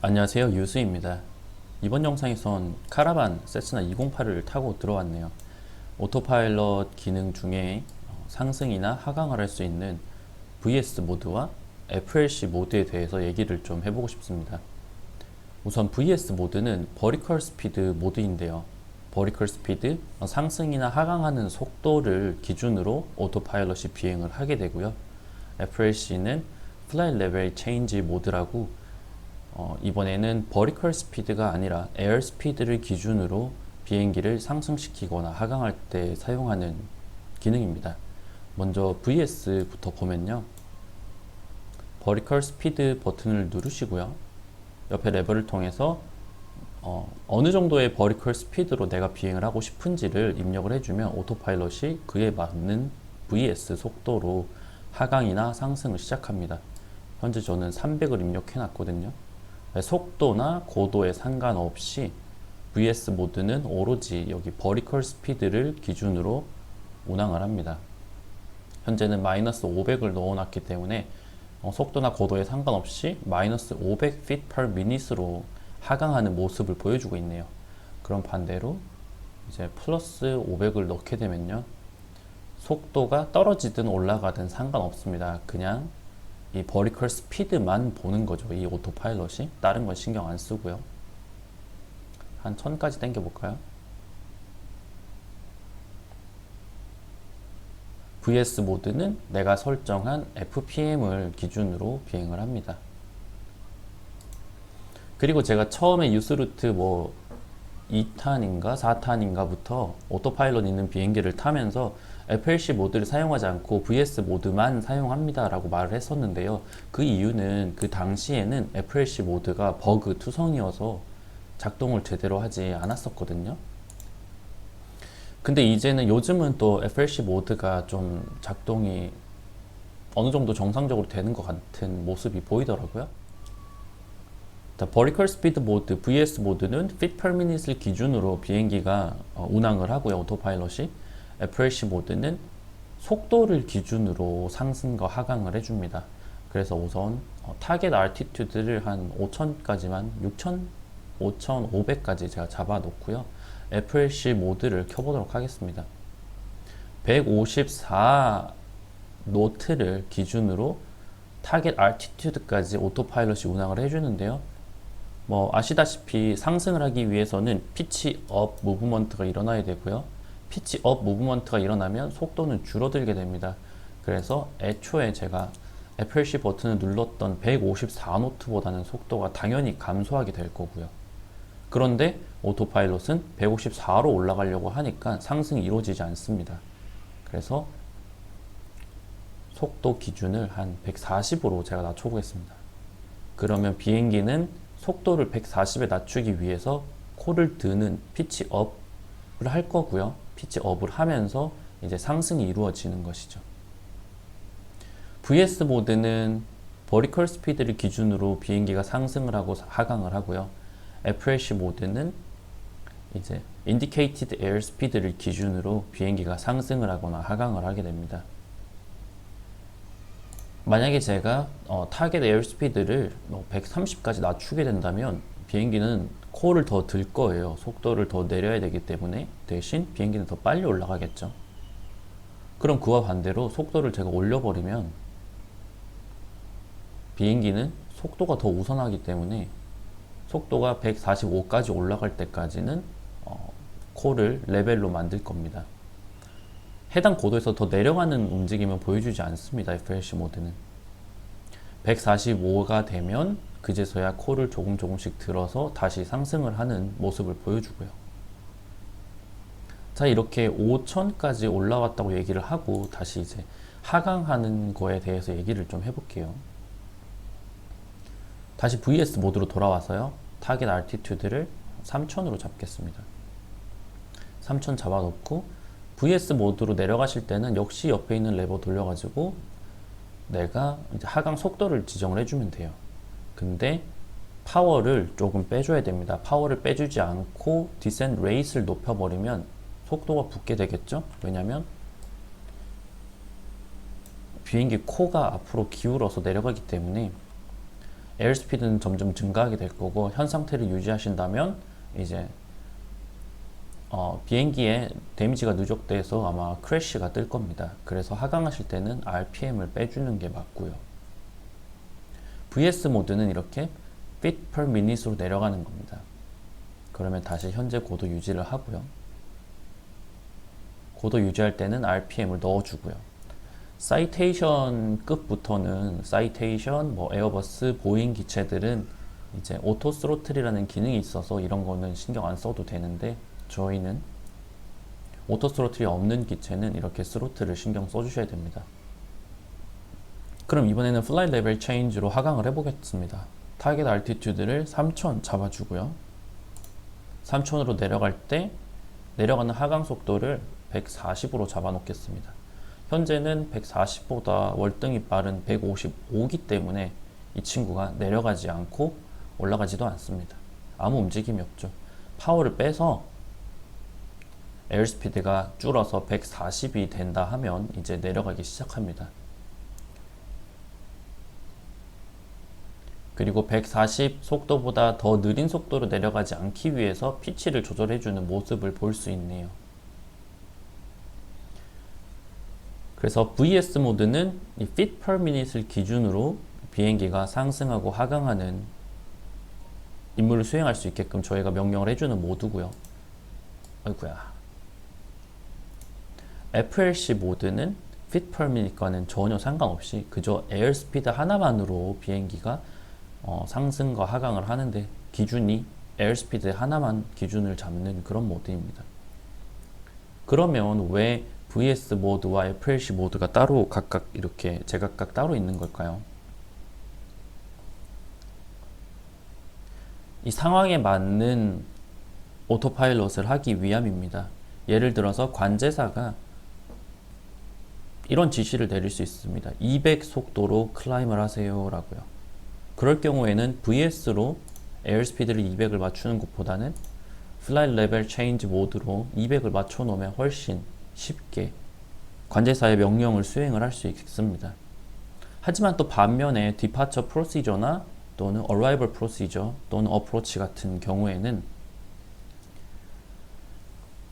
안녕하세요. 유수입니다. 이번 영상에선 카라반 세스나 208을 타고 들어왔네요. 오토파일럿 기능 중에 어, 상승이나 하강을 할 수 있는 VS 모드와 FLC 모드에 대해서 얘기를 좀 해보고 싶습니다. 우선 VS 모드는 버리컬 스피드 모드인데요. 버리컬 스피드 어, 상승이나 하강하는 속도를 기준으로 오토파일럿이 비행을 하게 되고요. FLC는 플라이 레벨 체인지 모드라고 어, 이번에는 버리컬 스피드가 아니라 에어 스피드를 기준으로 비행기를 상승시키거나 하강할 때 사용하는 기능입니다. 먼저 VS부터 보면요. 버리컬 스피드 버튼을 누르시고요. 옆에 레버를 통해서 어, 어느 정도의 버리컬 스피드로 내가 비행을 하고 싶은지를 입력을 해주면 오토파일럿이 그에 맞는 VS 속도로 하강이나 상승을 시작합니다. 현재 저는 300을 입력해 놨거든요. 속도나 고도에 상관없이 VS 모드는 오로지 여기 버리컬 스피드를 기준으로 운항을 합니다. 현재는 마이너스 500을 넣어놨기 때문에 어, 속도나 고도에 상관없이 마이너스 500 feet per minute로 하강하는 모습을 보여주고 있네요. 그럼 반대로 이제 플러스 500을 넣게 되면요. 속도가 떨어지든 올라가든 상관없습니다. 그냥 이 버리컬 스피드만 보는 거죠. 이 오토파일럿이 다른 건 신경 안 쓰고요. 한 1000까지 당겨 볼까요? VS 모드는 내가 설정한 FPM을 기준으로 비행을 합니다. 그리고 제가 처음에 유스루트 뭐 2탄인가 4탄인가부터 오토파일럿 있는 비행기를 타면서 FLC 모드를 사용하지 않고 VS 모드만 사용합니다 라고 말을 했었는데요. 그 이유는 그 당시에는 FLC 모드가 버그 투성이어서 작동을 제대로 하지 않았었거든요. 근데 이제는 요즘은 또 FLC 모드가 좀 작동이 어느 정도 정상적으로 되는 것 같은 모습이 보이더라고요. 버리컬 스피드 모드 VS 모드는 fit per minute를 기준으로 비행기가 어, 운항을 하고요. 오토파일럿이 FLC 모드는 속도를 기준으로 상승과 하강을 해줍니다. 그래서 우선 어, 타겟 알티튜드를 한 5천까지만 6천, 5,500까지 제가 잡아 놓고요. FLC 모드를 켜보도록 하겠습니다. 154 노트를 기준으로 타겟 알티튜드까지 오토파일럿이 운항을 해주는데요. 뭐 아시다시피 상승을 하기 위해서는 피치 업 무브먼트가 일어나야 되고요. 피치 업 무브먼트가 일어나면 속도는 줄어들게 됩니다. 그래서 애초에 제가 FLC 버튼을 눌렀던 154노트보다는 속도가 당연히 감소하게 될 거고요. 그런데 오토파일럿은 154로 올라가려고 하니까 상승이 이루어지지 않습니다. 그래서 속도 기준을 한 140으로 제가 낮춰보겠습니다. 그러면 비행기는 속도를 140에 낮추기 위해서 코를 드는 피치 업을 할 거고요. 피치 업을 하면서 이제 상승이 이루어지는 것이죠. VS 모드는 버리컬 스피드를 기준으로 비행기가 상승을 하고 하강을 하고요. FLC 모드는 이제 indicated air speed를 기준으로 비행기가 상승을 하거나 하강을 하게 됩니다. 만약에 제가 어, 타겟 에어 스피드를 뭐 130까지 낮추게 된다면 비행기는 코를 더 들 거예요. 속도를 더 내려야 되기 때문에 대신 비행기는 더 빨리 올라가겠죠. 그럼 그와 반대로 속도를 제가 올려버리면 비행기는 속도가 더 우선하기 때문에 속도가 145까지 올라갈 때까지는 어, 코를 레벨로 만들 겁니다. 해당 고도에서 더 내려가는 움직임을 보여주지 않습니다. FLC 모드는 145가 되면 그제서야 코를 조금 조금씩 들어서 다시 상승을 하는 모습을 보여주고요. 자 이렇게 5천까지 올라왔다고 얘기를 하고 다시 이제 하강하는 거에 대해서 얘기를 좀 해볼게요. 다시 VS 모드로 돌아와서요. 타겟 알티튜드를 3000으로 잡겠습니다. 3000 잡아놓고 VS 모드로 내려가실 때는 역시 옆에 있는 레버 돌려가지고 내가 하강 속도를 지정을 해주면 돼요. 근데 파워를 조금 빼줘야 됩니다. 파워를 빼주지 않고 디센 레이스를 높여버리면 속도가 붙게 되겠죠? 왜냐면 비행기 코가 앞으로 기울어서 내려가기 때문에 에어스피드는 점점 증가하게 될 거고 현 상태를 유지하신다면 이제 어, 비행기에 데미지가 누적돼서 아마 크래쉬가 뜰 겁니다. 그래서 하강하실 때는 RPM을 빼주는 게 맞고요. VS 모드는 이렇게 feet per minute으로 내려가는 겁니다. 그러면 다시 현재 고도 유지를 하고요. 고도 유지할 때는 RPM을 넣어주고요. 사이테이션 급부터는 사이테이션, 뭐 에어버스, 보잉 기체들은 이제 오토 스로틀이라는 기능이 있어서 이런 거는 신경 안 써도 되는데 저희는 오토 스로틀이 없는 기체는 이렇게 스로틀을 신경 써주셔야 됩니다. 그럼 이번에는 플라이 레벨 체인지로 하강을 해보겠습니다. 타겟 알티튜드를 3000 잡아주고요. 3000으로 내려갈 때 내려가는 하강 속도를 140으로 잡아놓겠습니다. 현재는 140보다 월등히 빠른 155기 때문에 이 친구가 내려가지 않고 올라가지도 않습니다. 아무 움직임이 없죠. 파워를 빼서 에어스피드가 줄어서 140이 된다 하면 이제 내려가기 시작합니다. 그리고 140 속도보다 더 느린 속도로 내려가지 않기 위해서 피치를 조절해주는 모습을 볼 수 있네요. 그래서 VS 모드는 이 feet per minute를 기준으로 비행기가 상승하고 하강하는 임무를 수행할 수 있게끔 저희가 명령을 해주는 모드고요. 아이구야. FLC 모드는 feet per minute과는 전혀 상관없이 그저 에어스피드 하나만으로 비행기가 어, 상승과 하강을 하는데 기준이 에어스피드 하나만 기준을 잡는 그런 모드입니다. 그러면 왜 VS 모드와 FLC 모드가 따로 각각 이렇게 제각각 따로 있는 걸까요? 이 상황에 맞는 오토파일럿을 하기 위함입니다. 예를 들어서 관제사가 이런 지시를 내릴 수 있습니다. 200 속도로 클라임을 하세요 라고요. 그럴 경우에는 VS로 에어스피드를 200을 맞추는 것보다는 플라이 레벨 체인지 모드로 200을 맞춰 놓으면 훨씬 쉽게 관제사의 명령을 수행을 할 수 있습니다. 하지만 또 반면에 디파처 프로시저나 또는 arrival procedure 또는 approach 같은 경우에는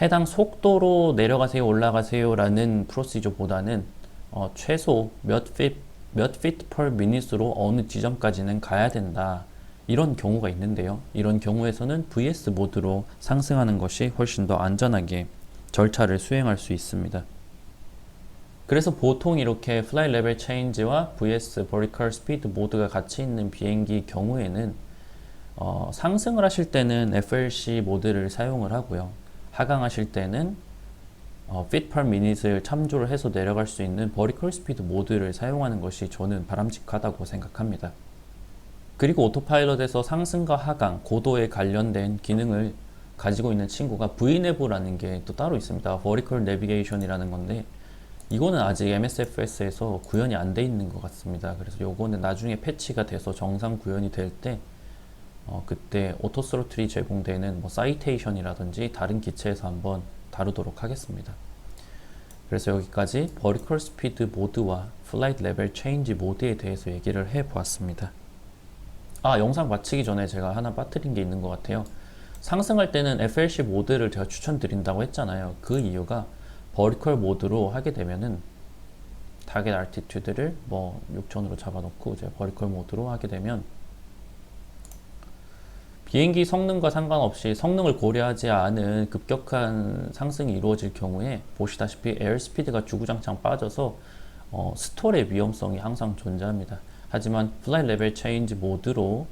해당 속도로 내려가세요 올라가세요 라는 프로시저보다는 어, 최소 몇 feet, 몇 feet per minute로 어느 지점까지는 가야 된다 이런 경우가 있는데요 이런 경우에서는 VS 모드로 상승하는 것이 훨씬 더 안전하게 절차를 수행할 수 있습니다. 그래서 보통 이렇게 플라이 레벨 체인지와 VS 버리컬 스피드 모드가 같이 있는 비행기 경우에는 어, 상승을 하실 때는 FLC 모드를 사용을 하고요. 하강하실 때는 어, fit per minute를 참조를 해서 내려갈 수 있는 버리컬 스피드 모드를 사용하는 것이 저는 바람직하다고 생각합니다. 그리고 오토파일럿에서 상승과 하강, 고도에 관련된 기능을 가지고 있는 친구가 VNAV라는 게 또 따로 있습니다. Vertical Navigation이라는 건데 이거는 아직 MSFS에서 구현이 안 돼 있는 것 같습니다. 그래서 요거는 나중에 패치가 돼서 정상 구현이 될 때 어, 그때 오토스로틀이 제공되는 뭐 사이테이션이라든지 다른 기체에서 한번 다루도록 하겠습니다. 그래서 여기까지 버리컬 스피드 모드와 플라이트 레벨 체인지 모드에 대해서 얘기를 해 보았습니다. 아, 영상 마치기 전에 제가 하나 빠뜨린 게 있는 것 같아요. 상승할 때는 FLC 모드를 제가 추천드린다고 했잖아요. 그 이유가 버리컬 모드로 하게 되면은 타겟 알티튜드를 뭐 6000으로 잡아놓고 이제 버리컬 모드로 하게 되면 비행기 성능과 상관없이 성능을 고려하지 않은 급격한 상승이 이루어질 경우에 보시다시피 에어스피드가 주구장창 빠져서 어, 스톨의 위험성이 항상 존재합니다. 하지만 플라이 레벨 체인지 모드로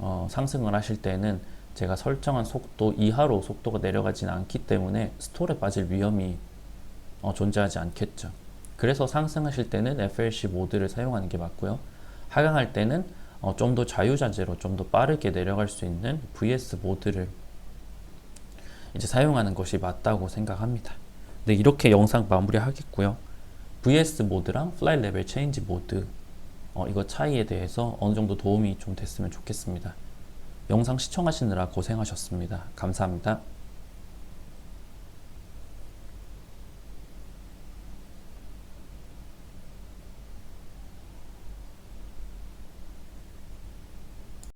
어, 상승을 하실 때는 제가 설정한 속도 이하로 속도가 내려가지는 않기 때문에 스톨에 빠질 위험이 어, 존재하지 않겠죠. 그래서 상승하실 때는 FLC 모드를 사용하는 게 맞고요. 하강할 때는 어, 좀 더 자유자재로 좀 더 빠르게 내려갈 수 있는 VS 모드를 이제 사용하는 것이 맞다고 생각합니다. 네, 이렇게 영상 마무리하겠고요. VS 모드랑 플라이 레벨 체인지 모드 어, 이거 차이에 대해서 어느 정도 도움이 좀 됐으면 좋겠습니다. 영상 시청하시느라 고생하셨습니다. 감사합니다.